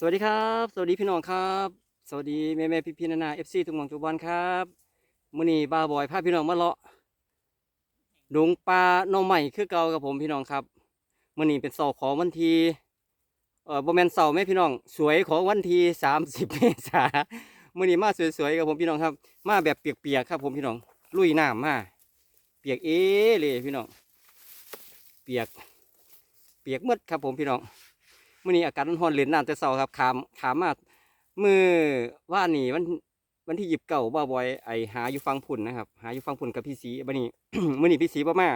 สวัสดีครับ สวัสดีพี่น้องครับ สวัสดีแม่แม่พี่พี่นานาเอฟซีทุกหมองทุกวันครับมื้อนี้บ้าบอยพาพี่น้องมาเลาะดงปลาหน่อใหม่คือเก่ากับผมพี่น้องครับมื้อนี้เป็นเสาร์ของวันที่เอ่อบ่แม่นเสาร์แม่พี่น้อง สวยของวันที่30เมษายนมื้อนี้มาสวยๆกับผมพี่น้องครับ มาแบบเปียกๆครับผมพี่น้อง ลุยน้ำมาเปียกเอเลยพี่น้อง เปียก เปียกมืดครับผมพี่น้อง มื่อนี้อากาศมันร้อนเหรียญน้ำแต่เช้าครับขามขามมามือว่านี่วันวันที่หยิบเก่าบ่าบอยไอหาอยู่ฟังพุ่นนะครับ หาอยู่ฟังพุ่นกับพี่สีบันนี้มื่อนี้พี่สีบ่มา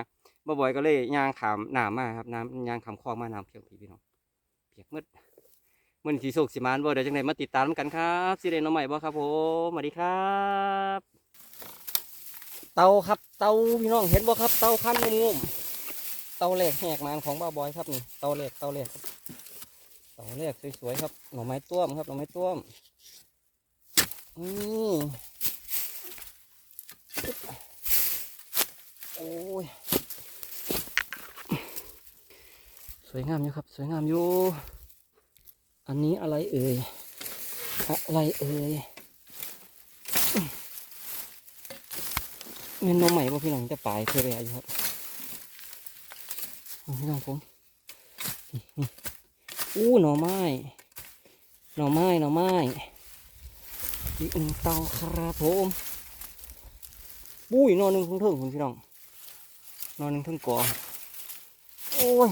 บ่าบอยก็เลยยางขามหน้ำมาครับน้ำยางขามคลองมาน้ำเพียงพี่พี่น้องเปียกมืดมื่อนี้สีโศกสีมานบ่เดี๋ยวจังไดมาติดตามกันครับสิเรนน้องใหม่บ่ครับผมสวัสดีครับ เตาครับเตาพี่น้องเห็นบ่ครับ เตาคันงุ่มเตาแรกแหกมานของบ่าบอยครับนี่เตาแรกเตาแรก ครับต่อแรกสวยๆครับ หน่อไม้ต้วมครับ หน่อไม้ต้วมนี่โอ้ย สวยงามอยู่ครับ สวยงามอยู่ อันนี้อะไรเอ่ย อะไรเอ่ยเงินน่อใหม่บ่พี่น้องจะปลายเคยไปอยู่ครับเอาพี่น้องผม อู้หน่อไม้ หน่อไม้ หน่อไม้อีกหนึ่งเตาครับผมปุ้ยนอนหนึ่งทั้งเทิงคุณพี่น้อง นอนหนึ่งทั้งก่อโอ้ย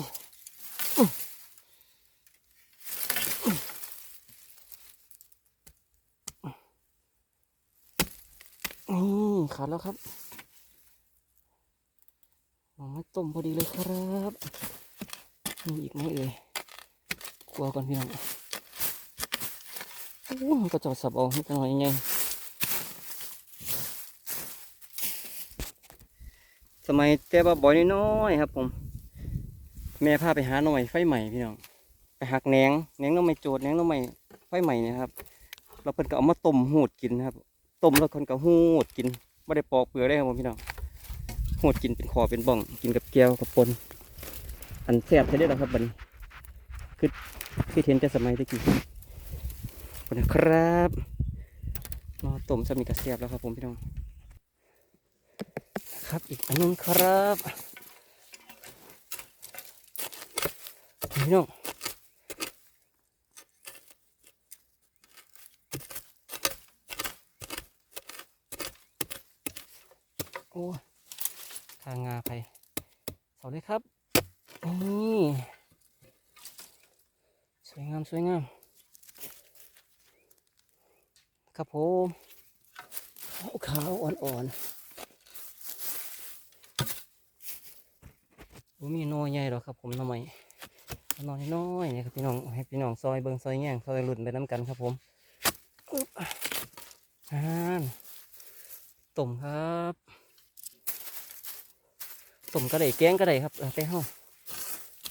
นี่ขาดแล้วครับหน่อไม้ต้มพอดีเลยครับมีอีกไหมเอ่ย ลัวก่อนพี่น้องโอ้ก็จอดสับเอาให้กันหน่อยยังไงสมัยแต่ว่าบ่อยน้อยครับ ผม แม่พาไปหาหน่อยไฟใหม่พี่น้องไปหักแหนงแหนงเราไม่โจดแหนงเราไม่ไฟใหม่เนะครับ เราเพิ่นก็เอามาต้มหูดกินครับต้มแล้วคนก็หูดกินไม่ได้ปอกเปลือกได้ครับผมพี่น้องหูดกินเป็นคอเป็นบ้อง กินกับแก้วกับปนอันแซ่บใช่ได้หรอครับบัด นที่เห็นแต่สมัยตะกี้คุณนะครับนอต้มสมิกระเสียบแล้วครับผมพี่น้องครับอีกอันนึงครับพี่น้องโอ้ทางงาไปสวัสดีครับนี่ามสวยงาม ครับผมขาวๆอ่อนๆบ่มีน้อยใหญ่หรอครับผมหน้อยน้อยน้อยๆเนี่ยครับพี่น้องให้พี่น้องซอยเบิงซอยแง่งซอยหลุดไปน้ำกันครับผมอ่านต้มครับต้มก็ได้แกงก็ได้ครับแล้วแต่เฮา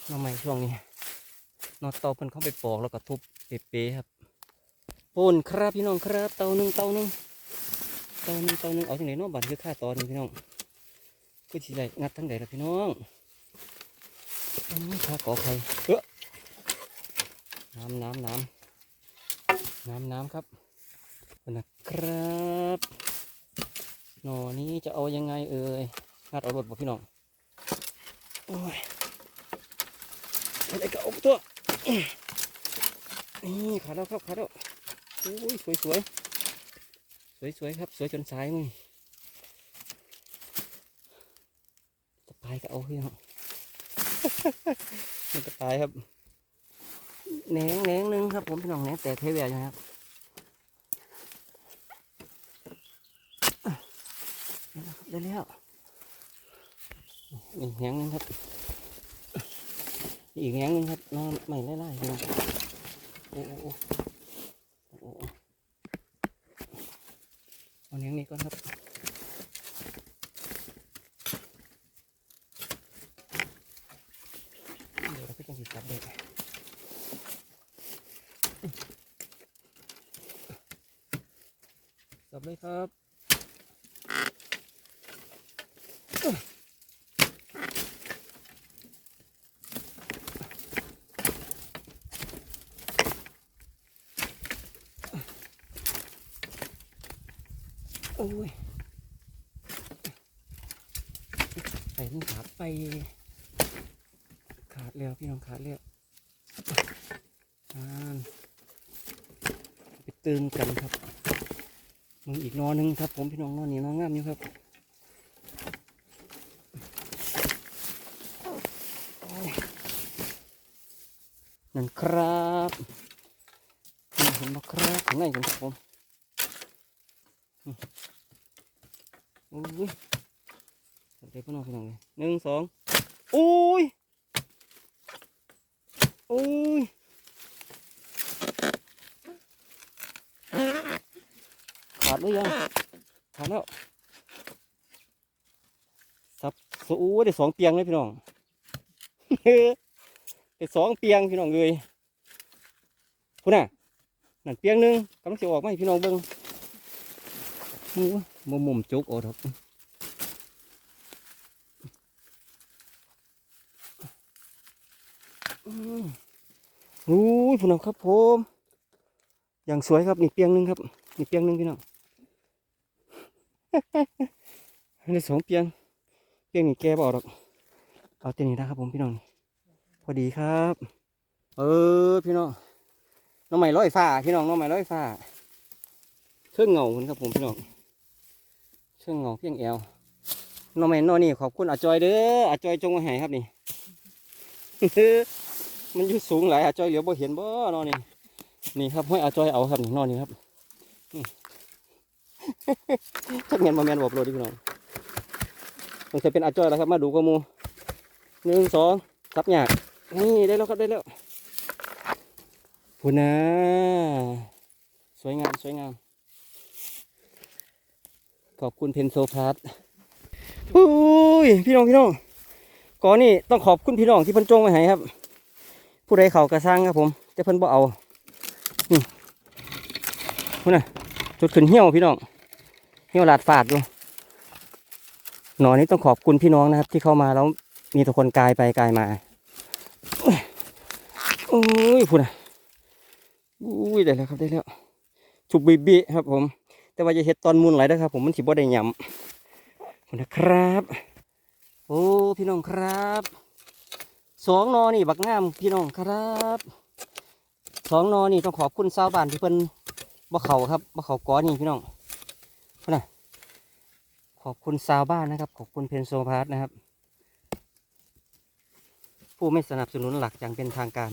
หน้อใหม่ช่วงนี้ นอตเตาเพิ่นเข้าไปปอกแล้วก็ทุบเป๊ะๆครับปูนครับพี่น้องครับเตาหนึ่งเตาหนึ่งเตาหนึ่งเตาหนึ่งเอาที่ไหนเนาะบัตรคือค่าตอนพี่น้องก็สิได้งัดทั้งใดล่ะพี่น้องอันนี้ค่าก่อไฟเออน้ำน้ำน้ำน้ำน้ำครับนะครับหน่อนี้จะเอายังไงเอ่ยงัดเอารถบ่พี่น้องโอ้ยอะไรก็เอาตัว นี่ขาแล้วครับขาแล้วโอ้ยสวยสวยสวยสวยๆครับสวยจนสายมึงจะตายก็เอาพี่น้องมันจะตายครับแหนงแหนงหนึ่งครับผมพี่น้องแหนงแต่เทเวียนะครับได้แล้วนี่แหนงนึงครับ อีกแง่งนึงครับนอนใหม่ไล่ๆเลยโอ้โอ้โอ้โอ้โอ้เอาแง่งนี้ก่อนครับเดี๋ยวเราก็จะติดจับเด็กจับเลยครับ โอ้ยไปนี่ขาดไป ขาด แล้วพี่น้องขาดแล้วอ่นไปเติมกันครับมึงอีกนอหนึงครับ ผมพี่น้องนอนนี่นอนงามอยู่ครับนั่นครับเห็นบ่ครับข้างในกันครับผมนี่โอ้ยเดี๋ยวพี่น้องพี่น้องเลยหนึ่งสองโอ้ย โอ้ยขาดหรือยังขาดแล้วสับโอ้ได้สองเปียงเลยพี่น้องได้สองเปียงพี่น้องเลยพูดน่ะนั่นเปียงนึงกำลังจะออกมาให้พี่น้องเบิ้งมุมมุมจุกโอ้ดอ อู้ยผู้นำครับผมอย่างสวยครับนี่เปียงหนึ่งครับนี่เปียงหนึ่งพี่น้องนี่สองเปียง เปียงนี่แกบอกหรอกเอาเต็นี่นะครับผมพี่น้องพอดีครับ เออพี่น้องน้องใหม่ร้อยฟ้าพี่น้องน้องใหม่ร้อยฟ้าเครื่องเงาคุณครับผมพี่น้องเครื่องเงาเพียงแอลน้องใหม่น้องนี่ขอบคุณอาจอยเด้ออาจอยจงมาให้ครับนี่ มันอยู่สูงหลายอาจอยเหลียวบ่เห็นบ่นอนนี่นี่ครับห้อยอาจอยเอาครับนี่นอนนี่ครับชักเมียนบ่แมนบอกโลดดิพี่น้องมันจะเป็นอาจอยแล้วครับมาดูกระมูหนึ่งสองซับหยากนี่ได้แล้วครับได้แล้วพูนะสวยงามสวยงามขอบคุณเพนโซพาร์ทอุ้ยพี่น้องพี่น้องก่อนนี่ต้องขอบคุณพี่น้องที่เพันจงมาให้ครับ ผู้ใดเขากระซังครับผมแต่เพิ่นบ่เอานี่พุ่นน่ะจุดขึ้นเหี่ยวพี่น้องเหี่ยวหลาดฝาดอยู่หนอนนี้ต้องขอบคุณพี่น้องนะครับ ที่เข้ามาแล้วมีแต่คนกายไปกายมาโอ้ยพุ่นน่ะอุ้ยได้แล้วครับได้แล้วจุบบีบีครับผม แต่ว่าจะเห็ดตอนมุนไหลนะครับ ผมมันสิบ่ได้หยำพุ่นนะครับ โอ้พี่น้องครับ สองนอนี่บักงามพี่น้องครับสองนอนี่ต้องขอบคุณชาวบ้านที่เพิ่นบ่เขาครับบ่เขาก้อนนี่พี่น้องนนะขอบคุณชาวบ้านนะครับ ขอบคุณเพนโซพาร์ทนะครับ ผู้ไม่สนับสนุนหลักอย่างเป็นทางการ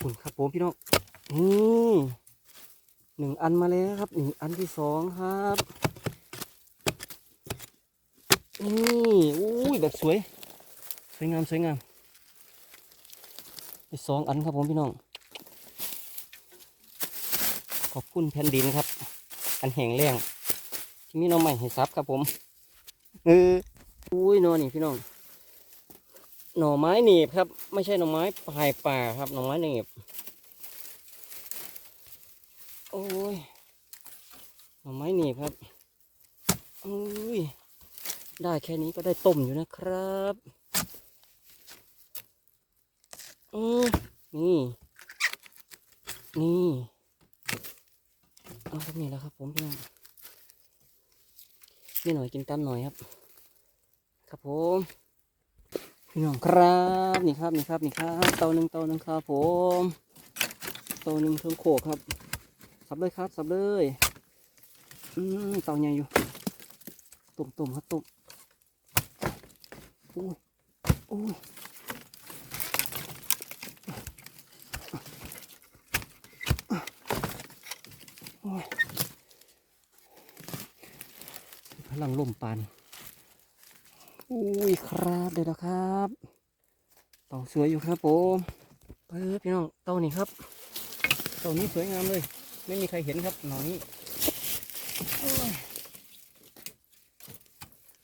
คุณครับผมพี่น้องนี่หนึ่งอันมาแล้วครับหนึ่งอันที่สองครับนี่อุ้ยแบบสวย วยงามสวยงามอีกสองอันครับผมพี่น้อง ขอบคุณแผ่นดินครับ อันแห้งแรงที่มีหน้องใหม่ให้ซับครับผมเอออุ้ยหนอนี่พี่น้อง หน่อไม้หนีบครับ ไม่ใช่หน่อไม้ปลายป่าครับ หน่อไม้หนีบโอ้ยหน่อไม้หนีบครับอุ้ยได้แค่นี้ก็ได้ต้มอยู่นะครับ นี่ นี่เอาครับนี่แล้วครับ ผมพี่น้องนี่หน่อยกินตามหน่อยครับ ครับผมพี่น้องครับนี่ครับนี่ครับนี่ครับเตาหนึ่งเตาหนึ่งครับผมเตาหนึ่งเครื่องโขกครับ สับเลยครับ สับเลยอืมเตาใหญ่อยู่ตุ่มตุ่มๆครับตุ่มอุ้ยอุ้ย ลังล่มปานอุ้ยครับเดี๋ยวนะครับเต่าสวยอยู่ครับผมเออพี่น้องเต่านี่ครับเต่านี้สวยงามเลย ไม่มีใครเห็นครับหนอนี้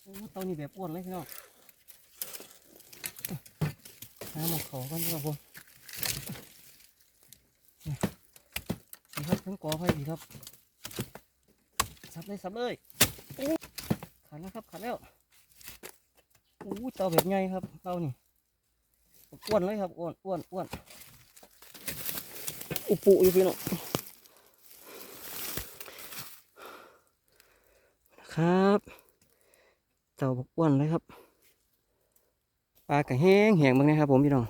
โอ้เต่านี่แบบอ้วนเลยพี่น้องหามาขอกันครับผมนี่ครับทั้งกอไฟดีครับ สับเลยสับเลย ขาดแล้วครับขาดแล้วอู้เตาแบบใหญ่ครับเตานี่อ้วนเลยครับอ้วนอ้วนอ้วนอุปุอยู่พี่น้องครับ เต่าบกอ้วนเลยครับปลากระแห้งแห้งบ้างนะครับ ผมพี่น้อง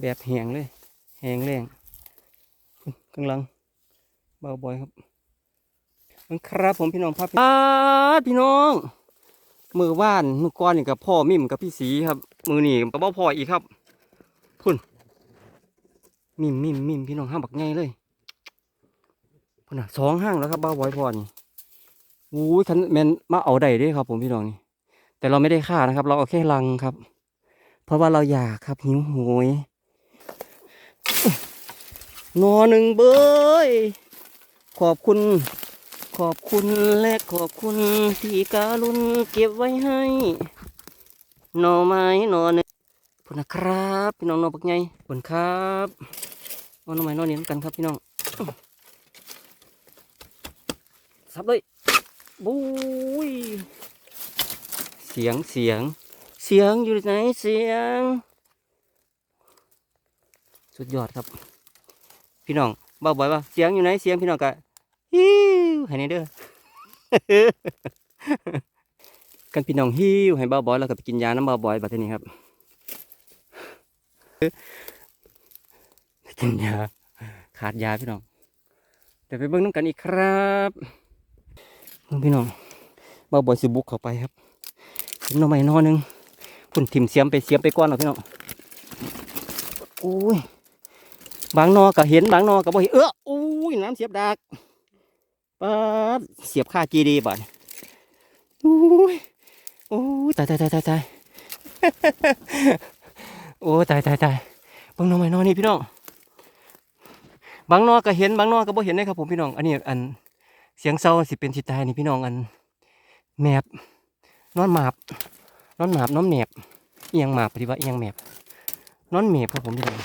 แบบแห้งเลยแห้งแรงกำลังเบาบอยครับ ครับผมพี่น้องภาพปาพี่น้อง มือว่านมือก้อนนี่กับพ่อมิมกับพี่สีครับ มือนี่กับพ่อพ่ออีกครับ พุ่นมิมมิมมิมพี่น้องห้ามบักไงเลยพุ่นอะสองห้างแล้วครับบ้าบอยพ่อนี่อู้ยคันแมนมาเอาได้ด้วยครับผมพี่น้องนี่ แต่เราไม่ได้ฆ่านะครับ เราเอาแค่ลังครับ เพราะว่าเราอยากครับหิวโหยนอหนึ่งเบยขอบคุณ ขอบคุณและขอบคุณที่การุณเก็บไว้ให้ หน่อไม้หน่อหนึ่งขอบคุณนะครับพี่น้องหน่อปักไงขอบคุณครับเอาหน่อไม้หน่อนี้กันครับพี่น้องสับเลยบุ้ยเสียงเสียง เสียงอยู่ไหนเสียง สุดยอดครับ พี่น้องบ้าบ่อยว่าเสียงอยู่ไหนเสียงพี่น้องกะฮิว ให้ในเด้อกันพี่น้องฮิวให้เบาบอยแล้วก็ไปกินยาน้ำเบาบอยบัดนี้ครับไปกินยาขาดยาพี่น้องเดี๋ยวไปเบิ่งน้ำกันอีกครับเบิ่งพี่น้องเบาบอยสิบุกเข้าไปครับเห็นน่อไม้หนอหนึงพุ่นถิ่มเสียมไปเสียมไปก้อนหรอกพี่น้องอุ้ยบางนอก็เห็นบางนอก็บ่เห็นเอออุ้ยน้ำเสียบดาก ปัดเสียบค่ากีดีบ่อนโอ้ยโอ้ยตายตายตายตายตายโอ้ยตายตายตายบางนอไม่นอนนี่พี่น้องบางนอก็เห็นบางนอก็บ่เห็นนะครับผมพี่น้อง อันนี้อันเสียงเศร้าสิเป็นสิตายนี่พี่น้องอันแมบนอนหมาบนอนหมาบน้อนแมบเอียงหมาบปฏิบัติเอียงแมบนอนแมบครับผมพี่น้อง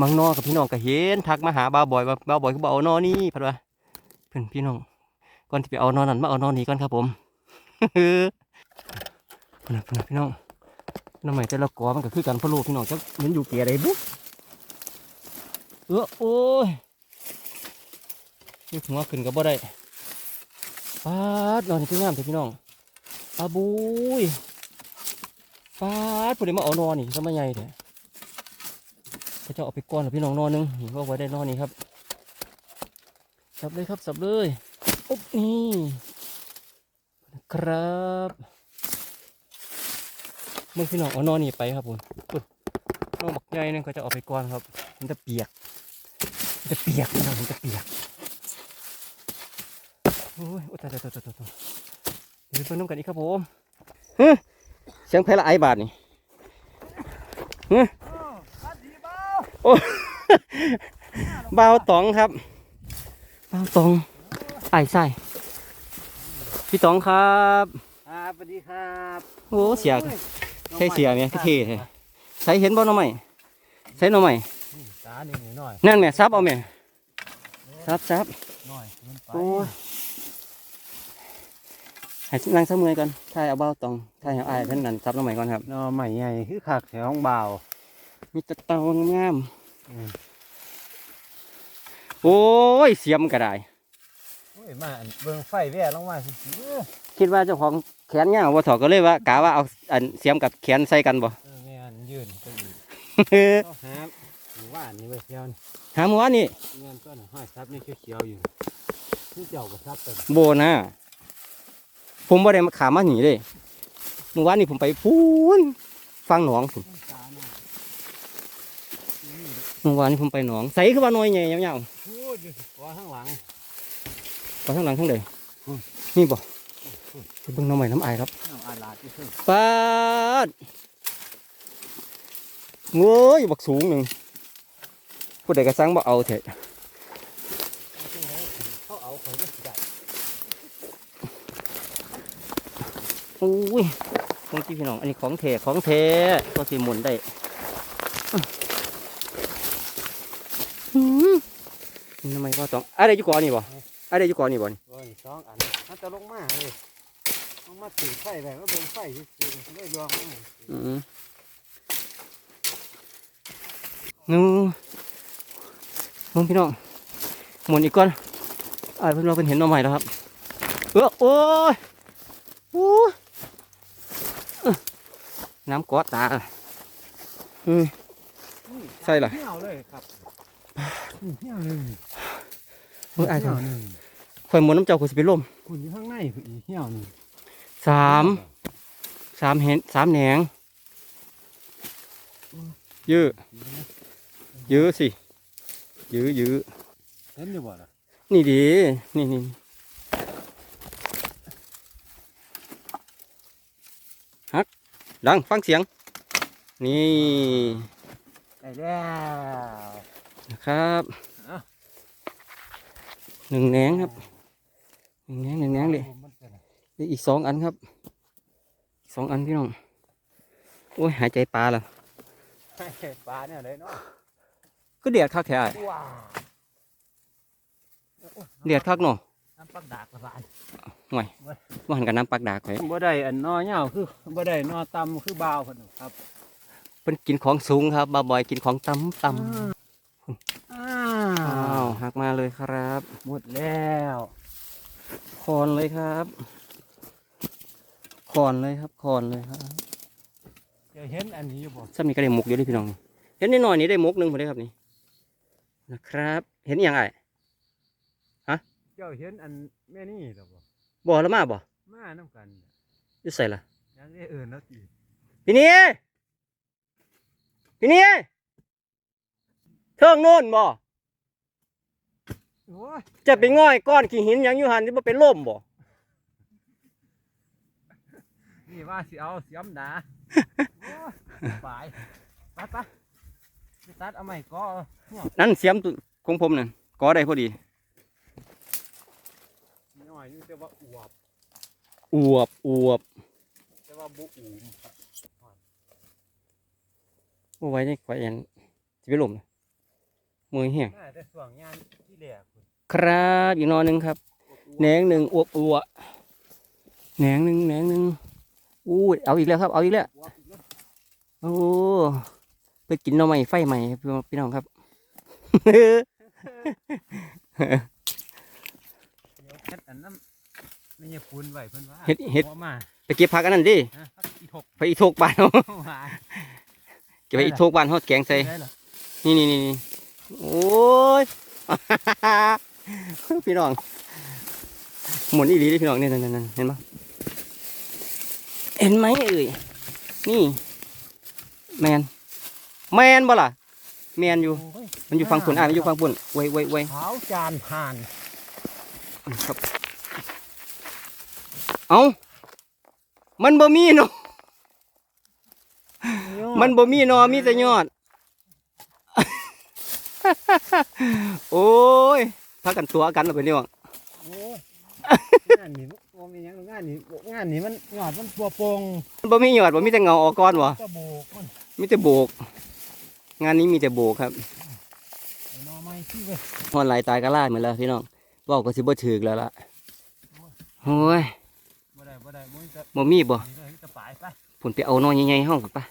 บางนอกับพี่น้องก็เห็นทักมาหาบ้าวบอยว่บ้าวบอยก็บอกเอนอนี่พัดว่า เพื่อนพี่น้องก่อนที่ไปเอานอนนั้นมาเอานอนนี้ก่อนครับผมเพี่น้องพี่น้องน้ำใหม่แต่ละกอมันก็คือกันพะโล้พี่น้องจะเห็นอยู่เกียร์ใดบุ๊เออโอ้ยยกหัวขึ้นก็บ่ได้ปาดนอนนี่งามเถอะพี่น้องอาบุยปาดผู้ใดมาเอานอนนี่ทำไมใหญ่เถอะเขาจะเอาไปก้อนหรอพี่น้องนอนหนึงนี่ก็ไว้ได้นอนนี่ครับ สับเลยครับสับเลยอุ๊บนี่ครับมึงพี่น้องเอานอนนี่ไปครับผมอุ๊ยน้องบักใหญ่นึงเขาจะเอาไปก่อนครับ มันจะเปียกมันจะเปียกพี่น้องมันจะเปียกโอ้ยโอ้ยตายตายตายตายตายเดี๋ยวไปเพิ่มน้ำกันอีกครับผมเฮ้ยเสียงเพลละไอบาทนี่เฮ้ยโอ้ยเบาวตองครับ บางตรงไอ้ไส้พี่ตองครับครับสวัสดีครับโอ้เสียใช่เสียเนี่ยเท่ๆเลยใส่เห็นบ่หน่อไหมใส่หน่อไหมตาหนึ่งหน่อยนั่นแม่ซับเอาแม่ซับซับหน่อยเงินไปโอ้ยให้นั่งเสมอกันถ่ายเอาเบ้าตองถ่ายเอาไอ้ายเพิ่นนั่นซับหน่อไหมก่อนครับหน่อใหม่ใหญ่คือขักแถวของเบามีแตะเตางามอืม โอ้ยเสียมก็ได้โอ้ยมาอันเบิ่งไฟแว่ลงมาสิเออคิดว่าเจ้าของแขนยาวบ่ถอดก็เลยว่ากะว่าเอาอันเสียมกับแขนใส่กันบ่เออแม่นยืนไปอีกเอาหาหมู่บ้านนี่ไว้เที่ยวนี่หาหมัวนี่เงินก็หน่อยห้อยซับนี่เขียวๆอยู่ที่เจ้าก็ซับเป็นโบนะผมบ่ได้มาขามาหนีเลยเมื่อวานนี้ผมไปพูนฟังหนองพุ่นตาหน่อย เมื่อวานนี้ผมไปหนองใส่คือว่าน้อยใหญ่ยาวพูดอยู่ว่าข้างหลังๆไปข้างหลังข้างใดอืมนี่บ่ไปเบิ่งน้องใหม่น้ำอายครับน้ำอาลาดที่สุดปาดเง้ยบักสูงหนึ่งผู้ใดก็สั่งบ่เอาเถอะเขาเอาเขาก็สิได้โอ้ยของที่พี่น้อง อันนี้ของเทของเทก็สิหมุนได้อื้อหือนี่ ทำไมก็ต้องอะไรอยู่ก่อนนี่บ่อะไรอยู่ก่อนนี่บ่นี่โอ้ยสองอันมันจะลงมาเลยลงมาถือไฟแบบว่าเป็นไฟที่สุดเลยรวมมาอืมนู่มึงพี่น้องหมุนอีกก่อนอ่าเพิ่นเราเป็นเห็นหน้อใหม่แล้วครับ เออโอ้ยโอ้ยเอ้อน้ำกอดตาอืมใช่เหรอ เหี่ยวเลยครับนี่เหี่ยวหนึ่งเมื่อไอ้ายเหี่ทยวหนึ่งำข่อยหมดน้ำเจ้าข่อยสิไปล่มคุณอยู่ข้างในคืออีเหี่ยวหนึ่งสามสามเห็นสามแหนงยื้อยื้อสิยื้อยื้อเห็นอยู่บ่ล่ะนี่ดีนี่นี่ฮักดังฟังเสียง นี่ ได้แล้ว นะครับเอ้าหนึ่งแหนงครับหนึ่งแหนงหนึ่งแหนงเลยมันเป็นอะไรเหลืออีกสองอันครับสองอันพี่น้องโอ้ยหายใจปลาละให้ปลาเนี่ยเลยเนาะก็เดือดคักแท้อ้ายว้าวเดือดคักเนาะน้ำปักดากละบาดว่าหันกับน้ำปักดากไว้บ่ได้อันนอเหย้าคือบ่ได้นอตำคือบ่าวเพิ่นครับเป็นกินของสูงครับบาบอยกินของต่ำต่ำ อ้าอ้าวหักมาเลยครับ หมดแล้วคอนเลยครับคอนเลยครับคอนเลยครับจะเห็นอันนี้อยู่บ่ซ้ำนี้ก็ได้หมกอยู่เด้วยพี่น้องนี่เห็นนิดหน่อยนี่ได้หมกหนึ่งพอดีครับนี่นะครับ เห็นอหย่างไรเจ้าเห็นอันแม่นี่หรอบ่บ่แล้วมาบ่มาน้ำกันน่ะอยุ่ใส่ละ ยังได้เอิ้นแล้วติพี่นี่พี่นี่ เทิงโน่นบ่โอ้ยจะไปง่อยก้อนขี้หินหยังอยู่หันที่บ่เป็นล่มบ่นี่ว่าสิเอาเสียมดาโอ้ยไปไปไปไปตัดเอาใหม่ก็หัวนั่นเสียมตุของผมนั่นก็ได้พอดีน้อยอยู่แต่ว่าอวบอวบอวบแต่ว่าบ่อูมครับบ่ไว้ในข่อยอันสิไปล่มนะ มือแห้งน่าแต่ส่วงงานที่แหลกพุ่นครับอีกหนอหนึงครับแหนงหนึ่งอวบอวบแหนงหนึ่งแหนงหนึ่งอู้ยเอาอีกแล้วครับ เอาอีกแล้วอวบอีกแล้วโอ้ไปกินหน่อไม้ไฟใหม่ครับพี่น้องครับเดี๋ยวเฮ็ดอันนั้นไม่ใช่ปูนไว้เพิ่นว่าเฮ็ดเฮ็ดอามาไปเก็บผักอันนั้นดิฮะครับอีถกไปอีโทกบ้านเขาหาเก็บไปอีโทกบ้านเขาแกงใส่ได้เหรอนี่นี่นี่นี่ โอ้ย พี่น้อง หมุนอีหลีเลยพี่น้องนี่นั่นนั่นนั่นเห็นไหมเห็นไหมเอ่ย นี่ แมน แมนบ่ล่ะ แมนอยู่โอ้ยมันอยู่ฝั่งปุ่นอะมันอยู่ฝั่งปุ่นไว้ไว้ไว้ขาวจานผ่านครับ เอามันบ่มีเนาะมันบ่มีหนอมีแต่ยอด โอ้ยพากันตัวกันแล้วไปนี่ว่ะโอ้ยงานนี้บ่มีหยังงานนี้งานนี้มันยอดมันปัวโปงบ่มียอดบ่มีแต่เงาออกก้อนวะก็โบกมันมีแต่โบก งานนี้มีแต่โบกครับไอ้หนอไม้ที่เว้ยฮอนหลายตายก็ล่าเหมือนแล้วพี่น้องเว้าก็สิบ่ถึกแล้วล่ะโอ้ยบ่ได้บ่ได้บ่มีแต่บ่มีบ่นี่เลยจะปลายไปผลไปเอาหนอใหญ่ๆเฮากันปะ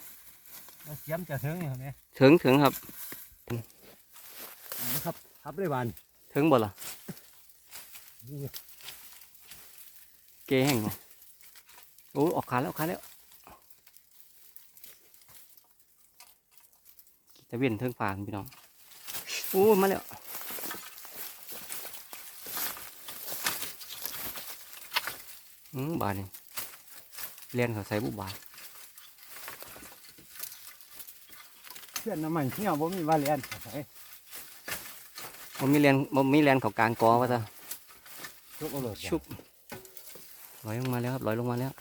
แล้วเสียมจะถึงนี่เห็นไหมถึงถึงครับ นะครับครับเลยบานถึงบ่ล่ะนี่เกแห้งบ่โอ้ออกขาแล้วออกขาแล้วตะเวียนเทิงฟ้าพี่น้องโอ้มาแล้วอืมบาดนี่เรียนเขาใส่บุบาทเพื่อนน้ำมันเที่ยวบ่มีว่าเรียนใส่ มันมีเรียนมันมีเรียนเขากลางกอว่าซะชุบเอาเลยชุบลอยลงมาแล้วครับลอยลงมาแล้ว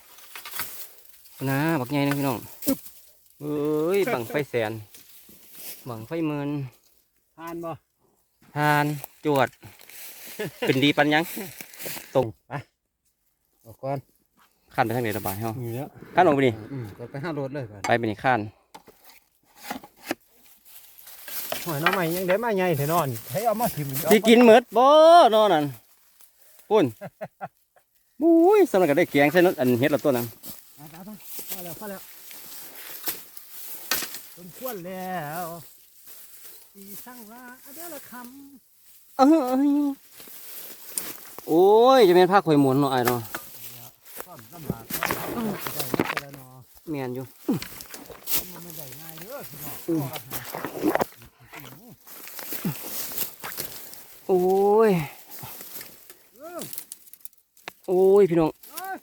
นะบักใหญ่นะพี่น้องเอ้ยบังไฟแสนบังไฟเมินทานบ่ทานจวด เป็นดีปันยังตรงไปเอาก่อนขั้นไปทางไหนระบายเฮานี่แล้วขั้นออกไปนี่อืมก็ไปห้ารถเลยก่อนไปไปนี่ขั้น หอยน้องใหม่ยังได้มาใหญ่เถอะนอนให้เอามาถิ่มสิกินหมดบ่นอนนั่นปุ่นบุ้ยสำหรับก็ได้แกงใส่นนอันเฮ็ดละตัวนั้นเอาเอาเอาพอแล้วพอแล้วสมควรแล้วสีสั่งว่าเอาเดี๋ยวละคเอ้ยโอ้ยจะเป็นผ้าข่อยหมุนเนาะไอ้เนาะความลำบากได้ไม่เป็นไรเนาะแม่นอยู่มันไม่ได้ง่ายเด้อพี่น้อง อืม พ่อกับหา โอ้ยเออโอ้ย พี่น้องเอ้ย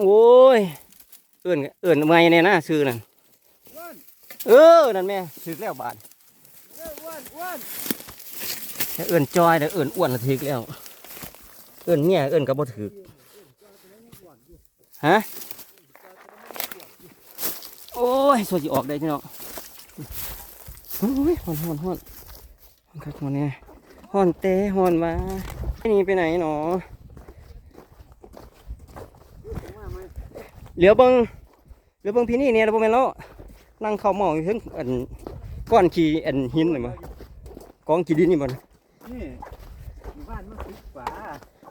โอ้ย เอื่นเอื่นไม่เนี่ยนะซื้อนั่นอ้วนเออ นั่นแม่ถือแล้วบาทเอ้ยอ้วนอ้วนแต่เอื่นจอยแต่เอื่นอ้วนละถือแล้ว เอื่นเมียเอื่นก็บ่ถือฮะ โอ้ยสวยสิออกได้พี่น้องโอ้ยฮอนฮอนฮอนฮอนครับฮอนเนี่ย ฮอนเตะฮอนมาไอ้นี่ไปไหนหนอเหลือเบิงเหลือเบิงพี่นี่เนี่ยเราบ่แม่นแล้วนั่งเข้าหมองอยู่ถึงอันก้อนขี้อันหินเลยมั้กองขี้ดินนี่บ่นี่หมู่บ้านมันติดฝา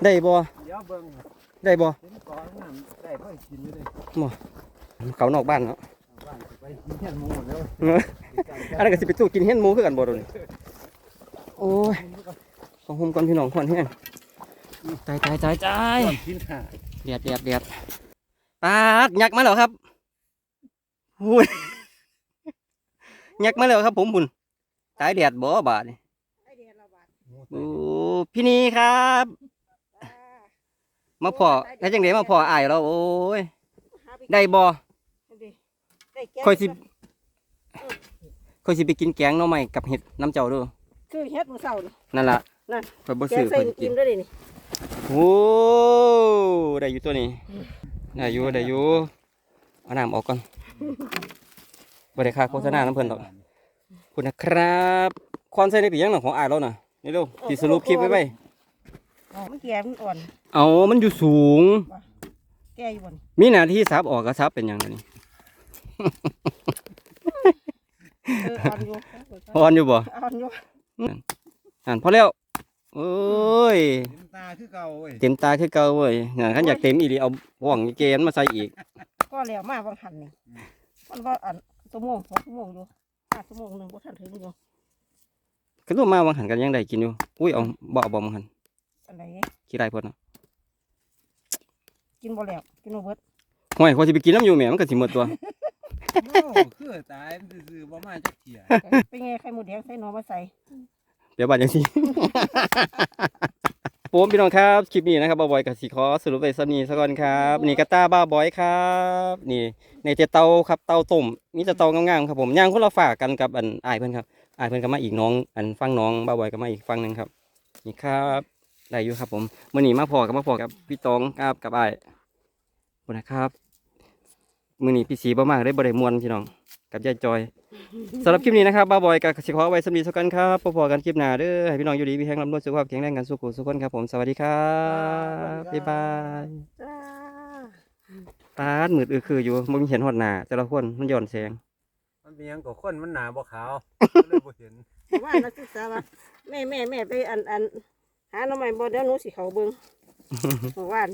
ได้บ่เดี๋ยวเบิ่งได้บ่เห็นกองน้ำได้เพื่อกินอยู่เลยเขานอกบ้านเนาะบ้านไปกินแค่หมูแล้วเอออันนั้นก็สิไปตู้กินเฮียนหมูคือกันบ่โดน โอ้ยของหุมก่อนพี่น้องคนเฮียนตายตายตายตายกินหาเดียดเดียดเดียดปาดยักษ์มาแล้วครับพูดยักษ์มาแล้วครับ ผมบุญตายเดียดบ่บาดนี่ไอเดียละบาทโอ้พี่นีครับจ้ามาพอแล้วจังไดมาพออายเราโอ้ยหาปได้บ่ดิได้แก้วค่อยสิค่อยสิไปกินแกงหน่อไม้กับเห็ดน้ำเจ้าเด้วย คือเฮ็ดมื้อเช้านี่นั่นล่ะนั่นข่อยบ่แกซื้งอใส่ข่อยสิกิกินนด้วยดินี่โอ้ได้อยู่ตัวนี้ได้อยู่ได้อยู่เอาน้ำออกก่อนบ่ได้ค่าโฆษณาน้ำเพิ่นดอกขอบคุณนะครับความใส่ในปียังหนังของอายแล้วนะนี่ดูที่สรุปคลิปไว้ไว้อ๋อมันแก่มันอ่อน เอามันอยู่สูง แก่อยู่บนมีหน้าที่ซับออกก็ซับเป็นหยังไงนี่เอออ่อนอยู่พอนอยู่บ่ อ่อนอยู่ อ่านพอแล้วโอ้ย เต็มตาคือเก่าเว้ยเต็มตาคือเก่าเว้ยงานขันอยากเต็มอีหลีเอาห่วงเกณฑ์มาใส่อีก ก็แล้วมาบางหันนี่มันว่าอันชั่วโมงสองชั่วโมงอยู่ห้าชั่วโมงหนึงบ่ทันถึงอยู่คือรู้มาบางหันกันยังได้กินอยู่ อุ้ยเอาบ่เอาบ่บางหันอันไหนขี้ไรเพิ่นเนาะกินบ่แล้วกินบ่เบิดห่วยพอสิไปกินน้ำอยู่แหม่มันก็สิหมดตัว โอ้คือตายมันซื่อๆบ่มาจักเที่ยเป็นไงไข่หมูแดงใส่หนอมาใส่เดี๋ยวบาดจังสิผมพี่น้องครับคลิปนี้นะครับบ้าบอยกับสีขอสรุปไว้สักนี้สักก่อนครับ นี่กระต้าบ้าบอยครับ นี่ในเตาเตาครับเตาต้มมีแต่เตางามๆครับผมย่างคนละฝากกันกับอันอายเพื่อนครับอายเพื่อนก็มาอีกน้อง อันฟังน้องบ้าบอยก็มาอีกฟังหนึ่งครับนี่ครับได้อยู่ครับผมมื่อนี้มาพอกับมาพอกับพี่ตองครับกับอายขอบคุณนะครับ มื่อนี้พี่สีบ่มากได้บ่ได้มวนพี่น้องกับยายจอยสำหรับคลิปนี้นะครับบ้าบอยกับสิขอเอาไว้สำนีสักกันครับพบกันคลิปหน้าเด้อให้พี่น้องอยู่ดีมีแห้งลำรวยสุขภาพแข็งแรงกันสุขุสุขคนครับผมสวัสดีครับบ๊ายบายจ้าตาดมืดอือคืออยู่มันเห็นหอดหน้าแต่ละคนมันหย่อนแสงมันเป็นหยังก็คนมันหนาบ่ขาวก็เลยบ่เห็นว่านักศึกษาว่าแม่แม่แม่ไปอันอันหาหน่อไม้บ่เดี๋ยวหนูสิเขาเบิ่งเมื่อวาน